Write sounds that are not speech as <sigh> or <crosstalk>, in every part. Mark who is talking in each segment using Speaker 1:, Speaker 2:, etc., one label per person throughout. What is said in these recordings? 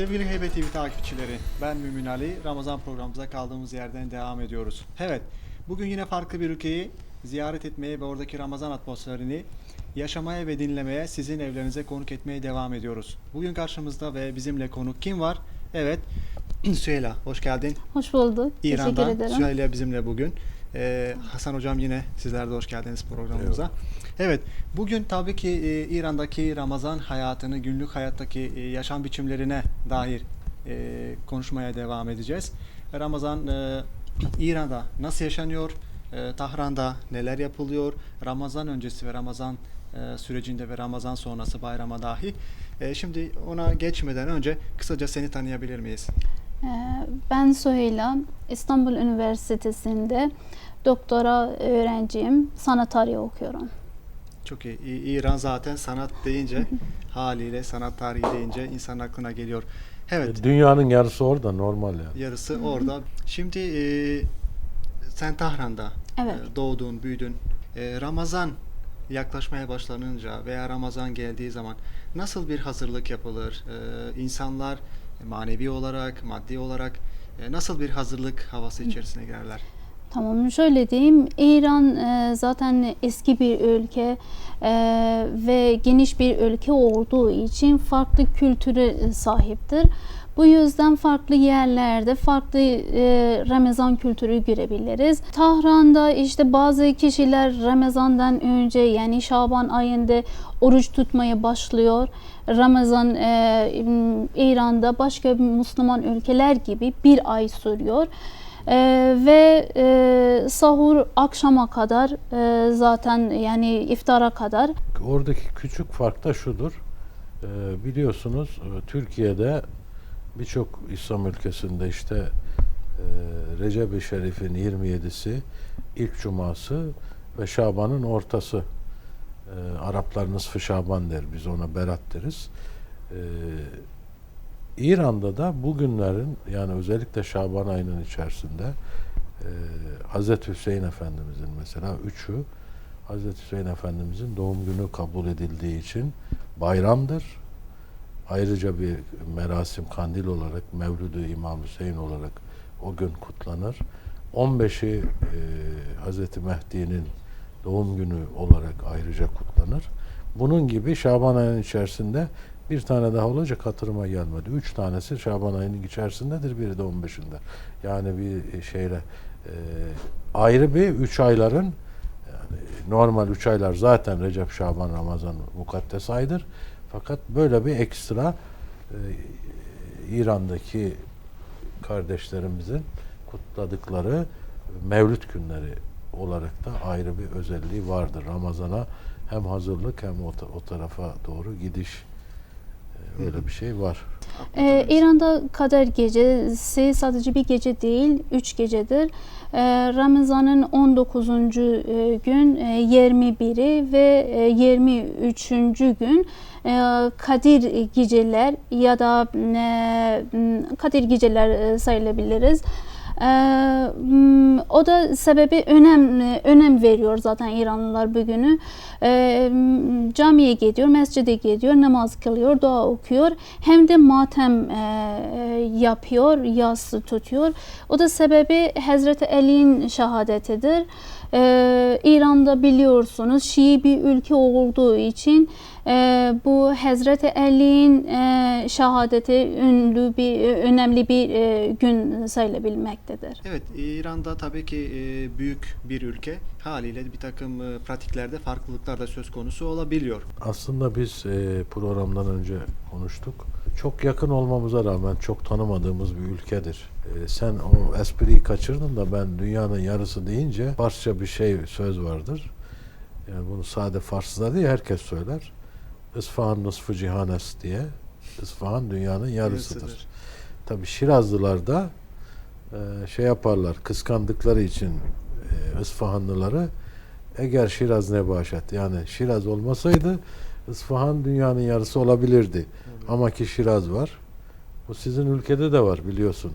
Speaker 1: Sevgili Heybet TV takipçileri, ben Mümin Ali. Ramazan programımıza kaldığımız yerden devam ediyoruz. Evet, bugün yine farklı bir ülkeyi ziyaret etmeye ve oradaki Ramazan atmosferini yaşamaya ve dinlemeye, sizin evlerinize konuk etmeye devam ediyoruz. Bugün karşımızda ve bizimle konuk kim var? Evet, <clears throat> Süheyla, hoş geldin.
Speaker 2: Hoş bulduk. Teşekkür
Speaker 1: İran'dan
Speaker 2: ederim.
Speaker 1: Süheyla bizimle bugün. Ee, Hasan Hocam yine sizler de hoş geldiniz programımıza. Evet, bugün tabii ki e, İran'daki Ramazan hayatını, günlük hayattaki e, yaşam biçimlerine dair e, konuşmaya devam edeceğiz. Ramazan e, İran'da nasıl yaşanıyor? E, Tahran'da neler yapılıyor? Ramazan öncesi ve Ramazan e, sürecinde ve Ramazan sonrası bayrama dahi. E, şimdi ona geçmeden önce kısaca seni tanıyabilir miyiz?
Speaker 2: Ee, Ben Süheyla. İstanbul Üniversitesi'nde doktora öğrenciyim. Sanat tarihi okuyorum.
Speaker 1: Çok iyi. İran zaten sanat deyince <laughs> haliyle sanat tarihi deyince insan aklına geliyor. Evet.
Speaker 3: Dünyanın yarısı orada normal yani.
Speaker 1: Yarısı orada. Şimdi e, sen Tahran'da
Speaker 2: Evet.
Speaker 1: e, doğdun, büyüdün. E, Ramazan yaklaşmaya başlanınca veya Ramazan geldiği zaman nasıl bir hazırlık yapılır? E, insanlar manevi olarak, maddi olarak e, nasıl bir hazırlık havası içerisine girerler?
Speaker 2: Tamam şöyle diyeyim. İran e, zaten eski bir ülke e, ve geniş bir ülke olduğu için farklı kültüre sahiptir. Bu yüzden farklı yerlerde farklı e, Ramazan kültürü görebiliriz. Tahran'da işte bazı kişiler Ramazan'dan önce yani Şaban ayında oruç tutmaya başlıyor. Ramazan e, İran'da başka Müslüman ülkeler gibi bir ay sürüyor. Ee, ve e, sahur akşama kadar e, zaten yani iftara kadar
Speaker 3: Oradaki küçük fark da şudur. Ee, biliyorsunuz e, Türkiye'de birçok İslam ülkesinde işte e, Recep-i Şerif'in 27'si, ilk cuması ve Şaban'ın ortası. E, Araplar nısfı Şaban der, biz ona Berat deriz. E, İran'da da bugünlerin yani özellikle Şaban ayının içerisinde e, Hazreti Hüseyin Efendimizin mesela üçü Hazreti Hüseyin Efendimizin doğum günü kabul edildiği için bayramdır. Ayrıca bir merasim kandil olarak Mevlüdü İmam Hüseyin olarak o gün kutlanır. 15'i e, Hazreti Mehdi'nin doğum günü olarak ayrıca kutlanır. Bunun gibi Şaban ayının içerisinde bir tane daha olacak hatırıma gelmedi. Üç tanesi Şaban ayının içerisindedir, biri de 15'inde. Yani bir şeyle e, ayrı bir üç ayların yani normal üç aylar zaten Recep, Şaban, Ramazan mukaddes aydır. Fakat böyle bir ekstra e, İran'daki kardeşlerimizin kutladıkları Mevlüt günleri olarak da ayrı bir özelliği vardır. Ramazana hem hazırlık hem o, o tarafa doğru gidiş e, öyle bir şey var.
Speaker 2: Ee, İran'da Kader Gecesi sadece bir gece değil, üç gecedir. Ee, Ramazan'ın 19. e, gün, e, 21'i ve e, 23. gün e, Kadir geceler ya da Kadir geceler sayılabiliriz. Ee, o da sebebi önem önem veriyor zaten İranlılar bugünü. Ee, camiye gidiyor, mescide gidiyor, namaz kılıyor, dua okuyor. Hem de matem e, e, yapıyor, yas tutuyor. O da sebebi Hazreti Ali'nin şehadetidir. Ee, İran'da biliyorsunuz Şii bir ülke olduğu için e, bu Hazreti Ali'nin e, şehadeti ünlü bir önemli bir e, gün sayılabilmektedir.
Speaker 1: Evet, İran'da tabii ki e, büyük bir ülke. Haliyle bir takım e, pratiklerde farklılıklar da söz konusu olabiliyor.
Speaker 3: Aslında biz e, programdan önce konuştuk. Çok yakın olmamıza rağmen çok tanımadığımız bir ülkedir. E, sen o espriyi kaçırdın da ben dünyanın yarısı deyince Farsça bir şey söz vardır. Yani bunu sade Fars'ta değil herkes söyler. İsfahan nısfı cihanes diye. İsfahan dünyanın yarısıdır.
Speaker 1: Yarısıdır.
Speaker 3: Tabi Şirazlılar da e, şey yaparlar kıskandıkları için e, İsfahanlıları eğer Şiraz nebaşet yani Şiraz olmasaydı İsfahan dünyanın yarısı olabilirdi. Ama ki Şiraz var. Bu sizin ülkede de var biliyorsun.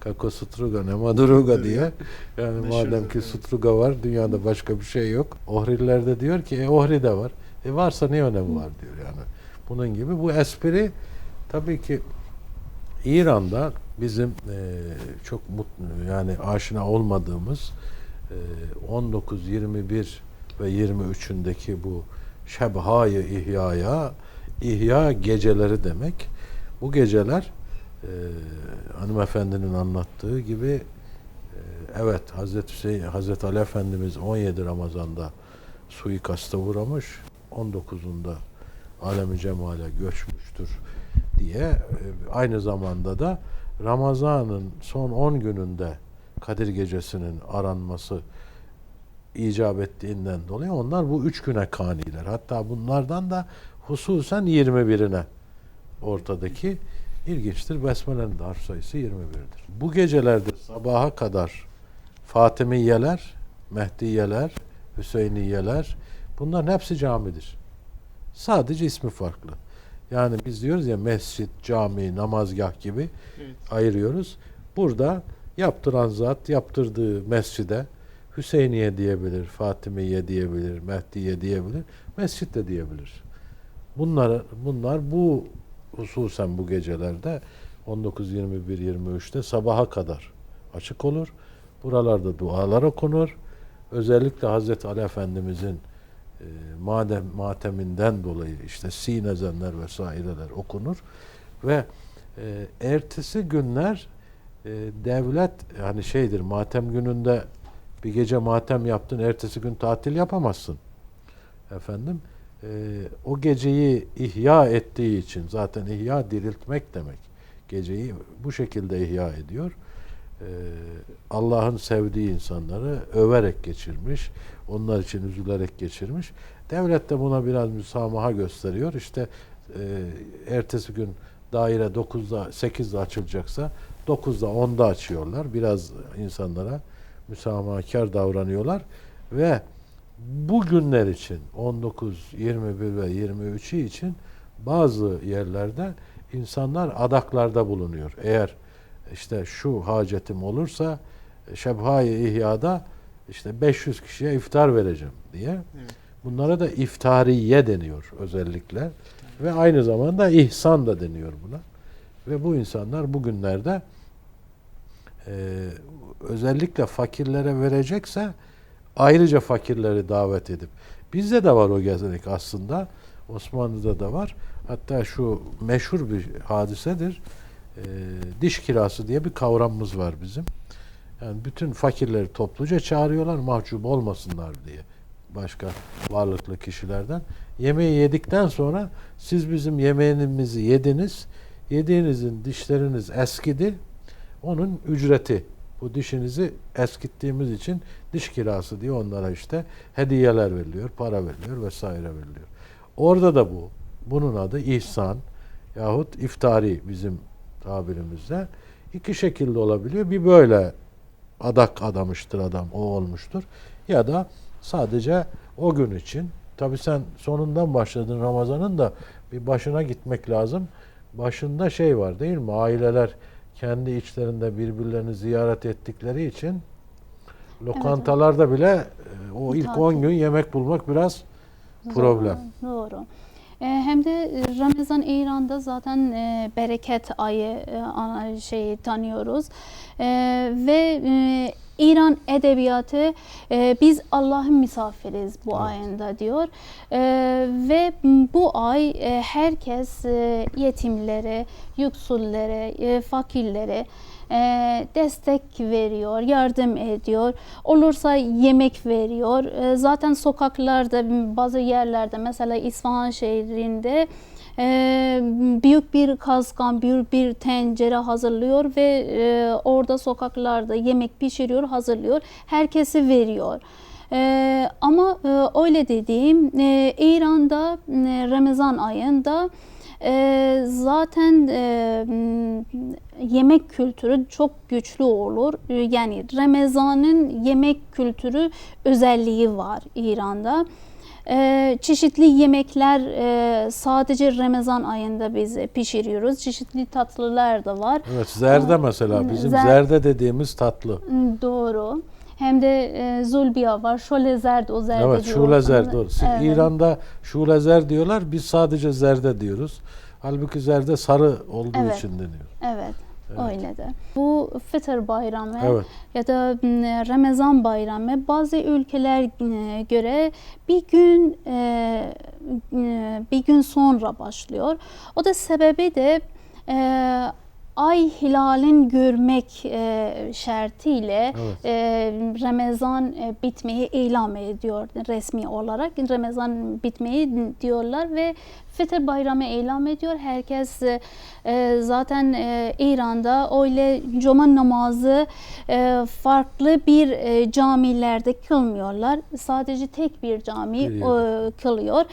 Speaker 3: Kako Sutruga ne Maduruga diye. Yani
Speaker 1: Meşhur,
Speaker 3: madem ki
Speaker 1: evet.
Speaker 3: Sutruga var dünyada başka bir şey yok. Ohriller de diyor ki e, Ohri de var. E varsa ne önemi var diyor yani. Bunun gibi bu espri tabii ki İran'da bizim e, çok mutlu yani aşina olmadığımız e, 19, 21 ve 23'ündeki bu Şebhayı İhya'ya İhya geceleri demek. Bu geceler e, hanımefendinin anlattığı gibi e, evet Hazreti Hüseyin, Hazreti Ali Efendimiz 17 Ramazan'da suikasta uğramış. 19'unda alemi cemale göçmüştür diye e, aynı zamanda da Ramazan'ın son 10 gününde Kadir Gecesi'nin aranması icap ettiğinden dolayı onlar bu üç güne kaniler. Hatta bunlardan da hususen 21'ine ortadaki ilginçtir. Besmele'nin de harf sayısı 21'dir. Bu gecelerde sabaha kadar Fatimiyeler, Mehdiyeler, Hüseyniyeler bunların hepsi camidir. Sadece ismi farklı. Yani biz diyoruz ya mescit, cami, namazgah gibi
Speaker 1: Evet.
Speaker 3: ayırıyoruz. Burada yaptıran zat yaptırdığı mescide Hüseyniye diyebilir, Fatimiye diyebilir, Mehdiye diyebilir, mescit de diyebilir. Bunlar bunlar bu hususen bu gecelerde 19 21 23'te sabaha kadar açık olur. Buralarda dualar okunur. Özellikle Hazreti Ali Efendimizin madem mateminden dolayı işte sinezenler vesaireler okunur ve e, ertesi günler e, devlet hani şeydir matem gününde bir gece matem yaptın ertesi gün tatil yapamazsın. Efendim e, o geceyi ihya ettiği için zaten ihya diriltmek demek geceyi bu şekilde ihya ediyor. E, Allah'ın sevdiği insanları överek geçirmiş onlar için üzülerek geçirmiş devlet de buna biraz müsamaha gösteriyor işte e, ertesi gün daire 9'da 8'de açılacaksa 9'da 10'da açıyorlar. Biraz insanlara müsamahakar davranıyorlar ve bu günler için 19, 21 ve 23'ü için bazı yerlerde insanlar adaklarda bulunuyor. Eğer işte şu hacetim olursa Şebhai İhya'da işte 500 kişiye iftar vereceğim diye.
Speaker 1: Evet.
Speaker 3: Bunlara da iftariye deniyor özellikle. Ve aynı zamanda ihsan da deniyor buna. Ve bu insanlar bugünlerde e, özellikle fakirlere verecekse ayrıca fakirleri davet edip bizde de var o gelenek aslında. Osmanlı'da da var. Hatta şu meşhur bir hadisedir. E, diş kirası diye bir kavramımız var bizim. Yani bütün fakirleri topluca çağırıyorlar mahcup olmasınlar diye başka varlıklı kişilerden. Yemeği yedikten sonra siz bizim yemeğimizi yediniz. Yediğinizin dişleriniz eskidi. Onun ücreti. Bu dişinizi eskittiğimiz için diş kirası diye onlara işte hediyeler veriliyor, para veriliyor vesaire veriliyor. Orada da bu. Bunun adı ihsan yahut iftari bizim tabirimizde. iki şekilde olabiliyor. Bir böyle adak adamıştır adam, o olmuştur. Ya da sadece o gün için. Tabi sen sonundan başladın Ramazan'ın da bir başına gitmek lazım. Başında şey var değil mi? Aileler kendi içlerinde birbirlerini ziyaret ettikleri için lokantalarda bile e, o ilk
Speaker 2: Tatil.
Speaker 3: 10 gün yemek bulmak biraz problem.
Speaker 2: Doğru. E, hem de e, Ramazan İran'da zaten e, bereket ayı e, şeyi tanıyoruz. E, ve e, İran edebiyatı e, biz Allah'ın misafiriz bu
Speaker 3: Evet.
Speaker 2: ayında diyor. E, ve bu ay e, herkes e, yetimlere, yoksullere, e, fakirlere e, destek veriyor, yardım ediyor. Olursa yemek veriyor. E, zaten sokaklarda bazı yerlerde mesela İsfahan şehrinde e, büyük bir kazgan, büyük bir tencere hazırlıyor ve e, orada sokaklarda yemek pişiriyor, hazırlıyor. Herkesi veriyor. E, ama e, öyle dediğim e, İran'da e, Ramazan ayında e, zaten e, yemek kültürü çok güçlü olur. E, Yani Ramazan'ın yemek kültürü özelliği var İran'da. E, çeşitli yemekler e, sadece Ramazan ayında biz pişiriyoruz. Çeşitli tatlılar da var.
Speaker 3: Evet, zerde mesela bizim
Speaker 2: Zer-
Speaker 3: zerde dediğimiz tatlı.
Speaker 2: Doğru. Hem de e, zulbiya var. Şöyle zerd o zerde
Speaker 3: Evet,
Speaker 2: diyor.
Speaker 3: şule zer doğru.
Speaker 2: Evet.
Speaker 3: İran'da şule zer diyorlar, biz sadece zerde diyoruz. Halbuki zerde sarı olduğu
Speaker 2: Evet.
Speaker 3: için deniyor.
Speaker 2: Evet,
Speaker 3: Evet.
Speaker 2: öyledir. Bu Fıtır Bayramı
Speaker 3: Evet.
Speaker 2: ya da Ramazan Bayramı bazı ülkeler e, göre bir gün e, e, bir gün sonra başlıyor. O da sebebi de ay hilalin görmek e, şartıyla
Speaker 3: Evet.
Speaker 2: e, Ramazan e, bitmeyi ilan ediyor resmi olarak. Ramazan bitmeyi diyorlar ve Fitr Bayramı ilan ediyor. Herkes e, zaten e, İran'da öyle cuma namazı e, farklı bir e, camilerde kılmıyorlar. Sadece tek bir cami e, kılıyor.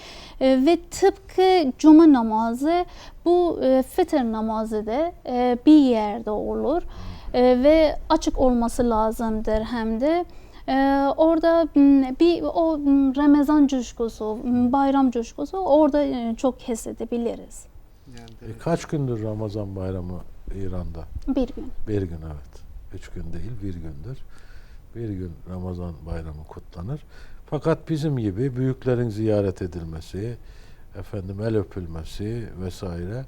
Speaker 2: E, ve tıpkı cuma namazı bu e, fitr namazı da e, bir yerde olur. E, ve açık olması lazımdır hem de. Ee, orada bir o Ramazan coşkusu, bayram coşkusu orada e, çok hissedebiliriz.
Speaker 1: Yani
Speaker 3: E, kaç gündür Ramazan bayramı İran'da?
Speaker 2: Bir gün.
Speaker 3: Bir gün evet. Üç gün değil bir gündür. Bir gün Ramazan bayramı kutlanır. Fakat bizim gibi büyüklerin ziyaret edilmesi, efendim el öpülmesi vesaire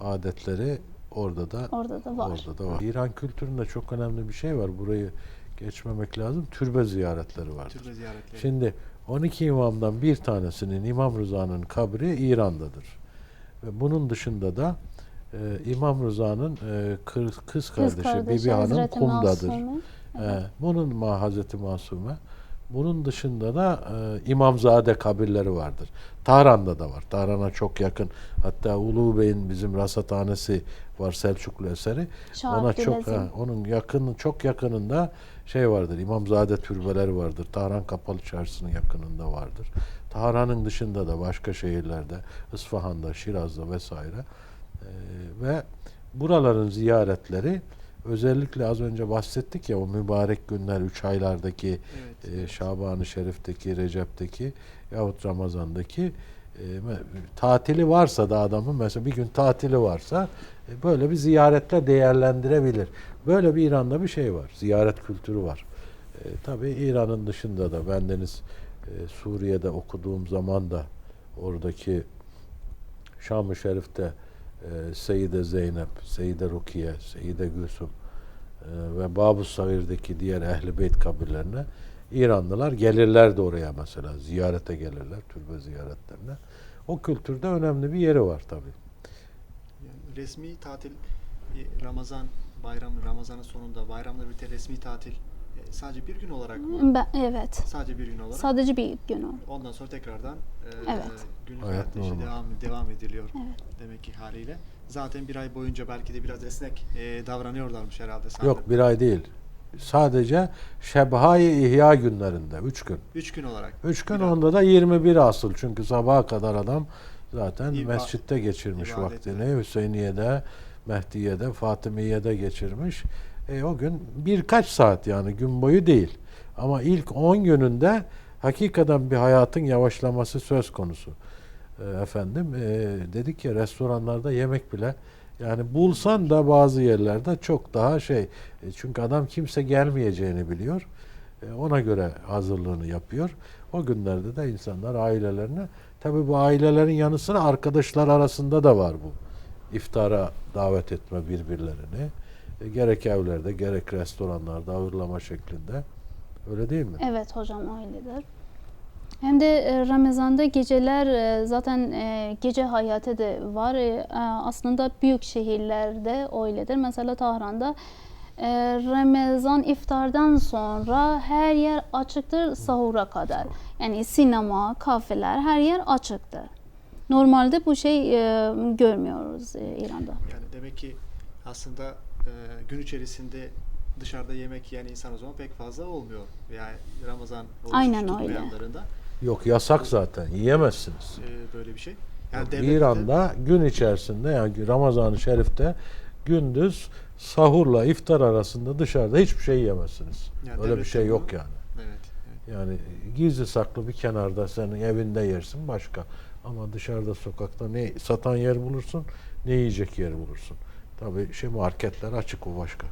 Speaker 3: adetleri orada da
Speaker 2: Orada da var.
Speaker 3: orada da var. İran kültüründe çok önemli bir şey var. Burayı geçmemek lazım. Türbe ziyaretleri vardır.
Speaker 1: Türbe ziyaretleri.
Speaker 3: Şimdi 12 imamdan bir tanesinin İmam Rıza'nın kabri İran'dadır. Ve bunun dışında da e, İmam Rıza'nın e, kız, kız kardeşi,
Speaker 2: Kız kardeşi
Speaker 3: Bibi Hanım Kum'dadır.
Speaker 2: Masume.
Speaker 3: E, bunun ma Hazreti Masume. Bunun dışında da e, İmamzade kabirleri vardır. Tahran'da da var. Tahran'a çok yakın. Hatta Ulu Bey'in bizim rasathanesi var Selçuklu eseri.
Speaker 2: Şahap
Speaker 3: Ona çok ha, onun yakın çok yakınında şey vardır. İmamzade türbeleri vardır. Tahran Kapalı Çarşısı'nın yakınında vardır. Tahran'ın dışında da başka şehirlerde, İsfahan'da, Şiraz'da vesaire. Ee, ve buraların ziyaretleri özellikle az önce bahsettik ya o mübarek günler, üç aylardaki
Speaker 1: Evet.
Speaker 3: e, Şaban-ı Şerif'teki, Recep'teki yahut Ramazan'daki e, tatili varsa da adamın mesela bir gün tatili varsa e, böyle bir ziyaretle değerlendirebilir. Böyle bir İran'da bir şey var. Ziyaret kültürü var. E, tabii İran'ın dışında da bendeniz e, Suriye'de okuduğum zaman da oradaki Şam-ı Şerif'te e, Seyyide Zeynep, Seyyide Rukiye, Seyyide Gülsüm e, ve Babu Sagir'deki diğer Ehl-i Beyt kabirlerine İranlılar gelirler de oraya mesela. Ziyarete gelirler, türbe ziyaretlerine. O kültürde önemli bir yeri var tabii.
Speaker 1: Yani resmi tatil Ramazan bayramı, Ramazan'ın sonunda bayramla birlikte resmi tatil sadece bir gün olarak mı?
Speaker 2: Ben, evet.
Speaker 1: Sadece bir gün olarak.
Speaker 2: Sadece bir gün o.
Speaker 1: Ondan sonra tekrardan e,
Speaker 2: Evet.
Speaker 1: günlük
Speaker 3: Hayat
Speaker 1: hayatta devam, devam ediliyor
Speaker 2: Evet.
Speaker 1: demek ki haliyle. Zaten bir ay boyunca belki de biraz esnek e, davranıyorlarmış herhalde. sanırım.
Speaker 3: Yok bir ay değil. Sadece Şebhai İhya günlerinde. Üç gün.
Speaker 1: Üç gün olarak.
Speaker 3: Üç gün
Speaker 1: Bir ay.
Speaker 3: onda da 21 asıl. Çünkü sabaha kadar adam zaten
Speaker 1: İba-
Speaker 3: mescitte geçirmiş
Speaker 1: ibadet.
Speaker 3: vaktini. Hüseyniye'de, Mehdiye'de, Fatimiye'de geçirmiş. E, o gün birkaç saat yani gün boyu değil. Ama ilk 10 gününde hakikaten bir hayatın yavaşlaması söz konusu. E, efendim e, dedik ya restoranlarda yemek bile yani bulsan da bazı yerlerde çok daha şey. E, çünkü adam kimse gelmeyeceğini biliyor. E, ona göre hazırlığını yapıyor. O günlerde de insanlar ailelerine tabii bu ailelerin yanı sıra arkadaşlar arasında da var bu. İftara davet etme birbirlerini. E, gerek evlerde gerek restoranlarda ağırlama şeklinde. Öyle değil mi?
Speaker 2: Evet hocam öyledir. Hem de e, Ramazan'da geceler e, zaten gece hayatı da var. Aslında büyük şehirlerde öyledir. Mesela Tahran'da Ramazan iftardan sonra her yer açıktır sahura kadar. Yani sinema, kafeler her yer açıktır. Normalde bu şey görmüyoruz İran'da.
Speaker 1: Yani demek ki aslında gün içerisinde dışarıda yemek yiyen insan o zaman pek fazla olmuyor. Yani Ramazan
Speaker 2: Aynen öyle.
Speaker 3: Yok yasak zaten. Yiyemezsiniz.
Speaker 1: e, böyle bir şey. Yani
Speaker 3: Yok,
Speaker 1: devlet de-
Speaker 3: İran'da gün içerisinde yani Ramazan-ı Şerif'te gündüz sahurla iftar arasında dışarıda hiçbir şey yiyemezsiniz.
Speaker 1: Yani
Speaker 3: Öyle bir şey yok
Speaker 1: bunu-
Speaker 3: yani.
Speaker 1: Evet. evet.
Speaker 3: Yani gizli saklı bir kenarda senin evinde yersin başka. Ama dışarıda sokakta ne satan yer bulursun ne yiyecek yer bulursun. Tabii şey marketler açık o başka.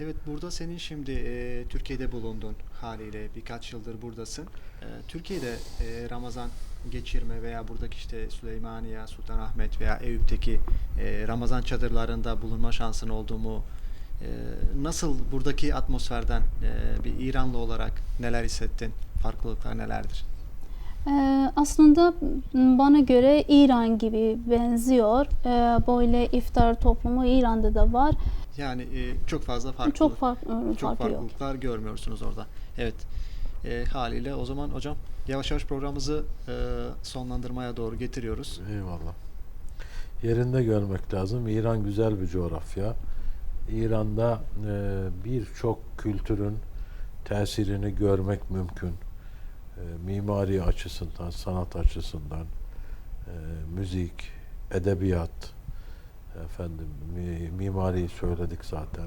Speaker 1: Evet burada senin şimdi e, Türkiye'de bulundun haliyle birkaç yıldır buradasın. E, Türkiye'de e, Ramazan geçirme veya buradaki işte Süleymaniye, Sultanahmet veya Eyüp'teki e, Ramazan çadırlarında bulunma şansın oldu mu? E, nasıl buradaki atmosferden e, bir İranlı olarak neler hissettin? Farklılıklar nelerdir?
Speaker 2: Ee, aslında bana göre İran gibi benziyor. Ee, böyle iftar toplumu İran'da da var.
Speaker 1: Yani e, çok fazla farklılık.
Speaker 2: Çok farklı
Speaker 1: çok
Speaker 2: farkı yok.
Speaker 1: farklılıklar görmüyorsunuz orada. Evet. E, haliyle o zaman hocam yavaş yavaş programımızı e, sonlandırmaya doğru getiriyoruz.
Speaker 3: Eyvallah. Yerinde görmek lazım. İran güzel bir coğrafya. İran'da e, birçok kültürün tesirini görmek mümkün. E, mimari açısından, sanat açısından, e, müzik, edebiyat, efendim mi, mimari söyledik zaten.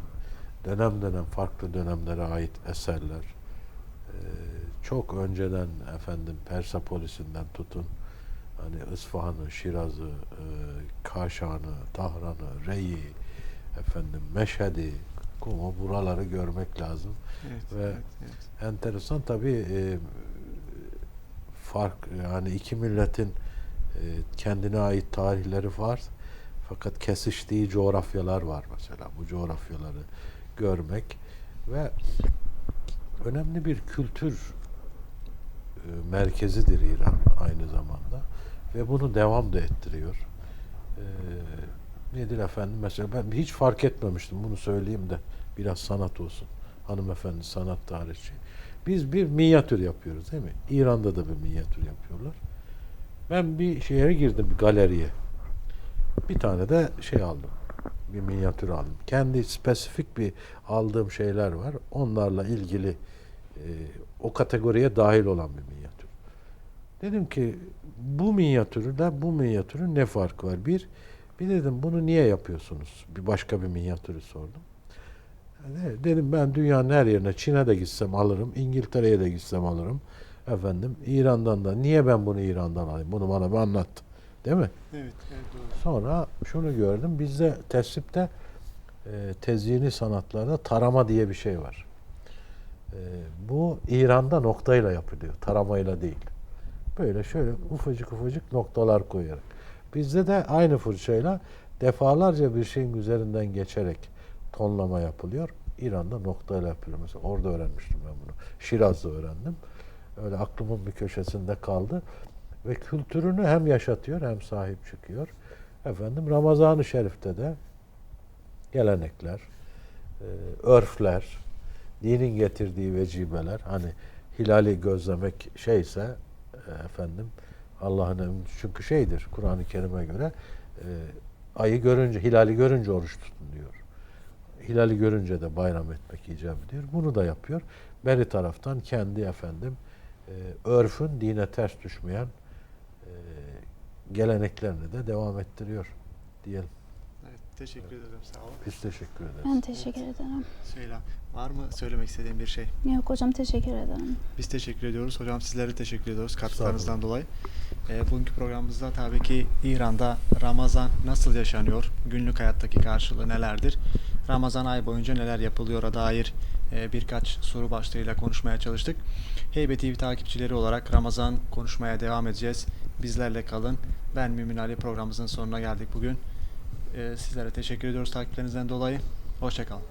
Speaker 3: Dönem dönem farklı dönemlere ait eserler. E, çok önceden efendim Persepolis'inden tutun hani İsfahan'ı, Şiraz'ı, e, Kaşan'ı, Tahran'ı, Rey'i, efendim Meşhed'i, Kum'u buraları görmek lazım.
Speaker 1: Evet.
Speaker 3: Ve-
Speaker 1: evet, evet.
Speaker 3: Enteresan tabii e, fark yani iki milletin e, kendine ait tarihleri var. Fakat kesiştiği coğrafyalar var mesela. Bu coğrafyaları görmek ve önemli bir kültür e, merkezidir İran aynı zamanda ve bunu devam da ettiriyor. E, nedir efendim mesela ben hiç fark etmemiştim bunu söyleyeyim de biraz sanat olsun. Hanımefendi sanat tarihçi. Biz bir minyatür yapıyoruz değil mi? İran'da da bir minyatür yapıyorlar. Ben bir şeye girdim bir galeriye. Bir tane de şey aldım. Bir minyatür aldım. Kendi spesifik bir aldığım şeyler var. Onlarla ilgili e, o kategoriye dahil olan bir minyatür. Dedim ki bu minyatürle bu minyatürün ne farkı var? Bir, bir dedim bunu niye yapıyorsunuz? Bir başka bir minyatürü sordum. Dedim ben dünyanın her yerine Çin'e de gitsem alırım, İngiltere'ye de gitsem alırım. Efendim İran'dan da niye ben bunu İran'dan alayım? Bunu bana bir anlat. Değil mi?
Speaker 1: Evet, evet doğru.
Speaker 3: Sonra şunu gördüm. Bizde tesipte e, tezyini sanatlarda tarama diye bir şey var. E, bu İran'da noktayla yapılıyor. Taramayla değil. Böyle şöyle ufacık ufacık noktalar koyarak. Bizde de aynı fırçayla defalarca bir şeyin üzerinden geçerek tonlama yapılıyor. İran'da noktayla yapılıyor. Mesela orada öğrenmiştim ben bunu. Şiraz'da öğrendim. Öyle aklımın bir köşesinde kaldı. Ve kültürünü hem yaşatıyor hem sahip çıkıyor. Efendim Ramazan-ı Şerif'te de gelenekler, e, örfler, dinin getirdiği vecibeler, hani hilali gözlemek şeyse e, efendim Allah'ın çünkü şeydir Kur'an-ı Kerim'e göre e, ayı görünce, hilali görünce oruç tutun diyor. Hilali görünce de bayram etmek icap ediyor. Bunu da yapıyor. Beri taraftan kendi efendim e, örfün dine ters düşmeyen e, geleneklerini de devam ettiriyor diyelim.
Speaker 1: Evet, teşekkür ederim. Sağ olun.
Speaker 3: Biz teşekkür ederiz.
Speaker 2: Ben teşekkür ederim.
Speaker 1: Söyle. Var mı söylemek istediğin bir şey?
Speaker 2: Yok hocam teşekkür ederim.
Speaker 1: Biz teşekkür ediyoruz. Hocam sizlere teşekkür ediyoruz katkılarınızdan dolayı. E, bugünkü programımızda tabii ki İran'da Ramazan nasıl yaşanıyor? Günlük hayattaki karşılığı nelerdir? Ramazan ay boyunca neler yapılıyor'a dair e, birkaç soru başlığıyla konuşmaya çalıştık. Heybe TV takipçileri olarak Ramazan konuşmaya devam edeceğiz. Bizlerle kalın. Ben Mümin Ali programımızın sonuna geldik bugün. E, sizlere teşekkür ediyoruz takiplerinizden dolayı. Hoşçakalın.